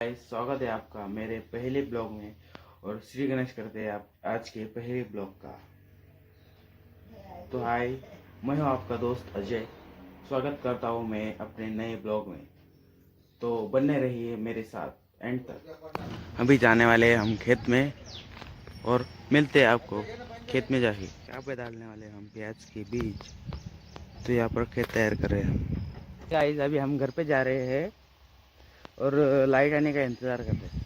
स्वागत है आपका मेरे पहले ब्लॉग में और श्री गणेश करते हैं आप आज के पहले ब्लॉग का। तो हाय, मैं हूँ आपका दोस्त अजय। स्वागत करता हूँ मैं अपने नए ब्लॉग में। तो बने रहिए मेरे साथ एंड तक। अभी जाने वाले हैं हम खेत में और मिलते हैं आपको खेत में जाके। क्या पे डालने वाले हम प्याज के बीज? तो यहाँ पर खेत तैयार कर रहे हैं अभी हम घर पे जा रहे हैं। और लाइट आने का इंतज़ार कर रहे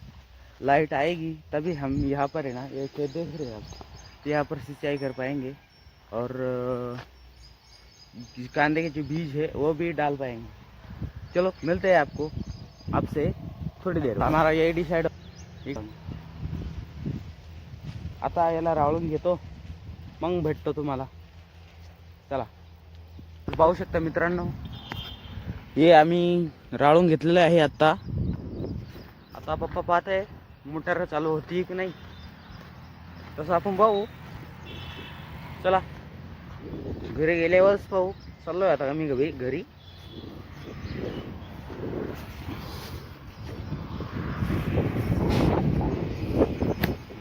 लाइट आएगी, तभी हम यहाँ पर है ना, ये खेत देख रहे हैं आप? तो यहाँ पर सिंचाई कर पाएँगे और कांदे के जो बीज है, वो भी डाल पाएँगे। चलो, मिलते हैं आपको, आपसे थोडी देर हमारा ये डिसाईड आता याला राळून घेतो मग भेटतो तुम्हाला। चला, पाहू शकता मित्रांनो। हे आम्ही राळून घेतलेलं आहे आत्ता. आता पप्पा पाहत आहे मोटार चालू होती की नाही? तसं आपण पाहू. चला. घरी गेल्यावरच पाहू. चाललोय आता आम्ही घरी घरी.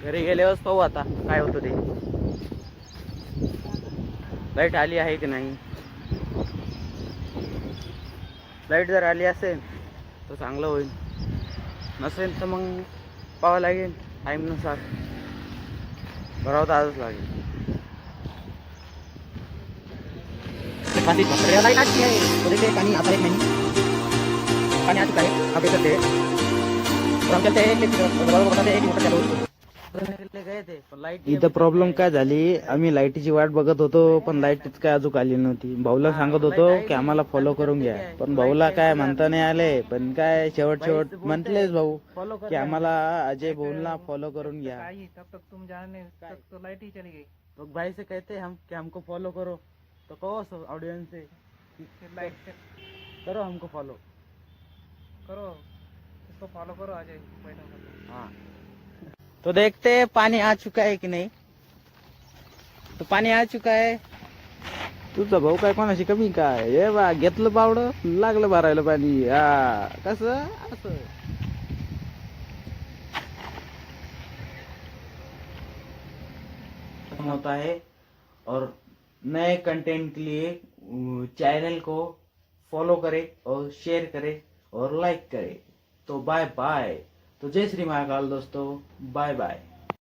घरी गेल्यावरच पाहू आता काय होतं ते. लाइट आली आहे की नाही? लाइट जर आली असेल तर चांगलं होईल. नसेल तर मग पाहावं लागेल टाईमनुसार. भरावं तर आजच लागेल. पाणी आता येत पाणी आज काय आप ते सकते हैं चालू. लाइट इथं प्रॉब्लेम काय झाली? आम्ही लाईटीची वाट बघत होतो पण लाईटच काय अजून आली नव्हती. भाऊला सांगत होतो की आम्हाला फॉलो करून घ्या. पण भाऊला काय म्हणता नाही आले. पण काय शेवट शेवट म्हटलेच भाऊ की आम्हाला अजय भाऊला फॉलो करून घ्या. तब तक तुम जाने तक तो लाइट ही चली गई तो भाई से कहते हम कि हमको फॉलो करो. तो कहो ऑडियंस से करो हमको फॉलो करो इसको फॉलो करो हाँ तो देखते हैं पानी आ चुका है कि नहीं। तो पाणी आ चुका आहे तुझा भाऊ काय कोणाशी कमी काय हे बा घेतलं पावड लागलं भरायला पाणी. हा कसं? असं. होता है और नए कंटेंट के लिए चैनल को फॉलो करें और शेयर करें और लाइक करें. तो बाय बाय तो जय श्री महाकाल दोस्तों बाय बाय.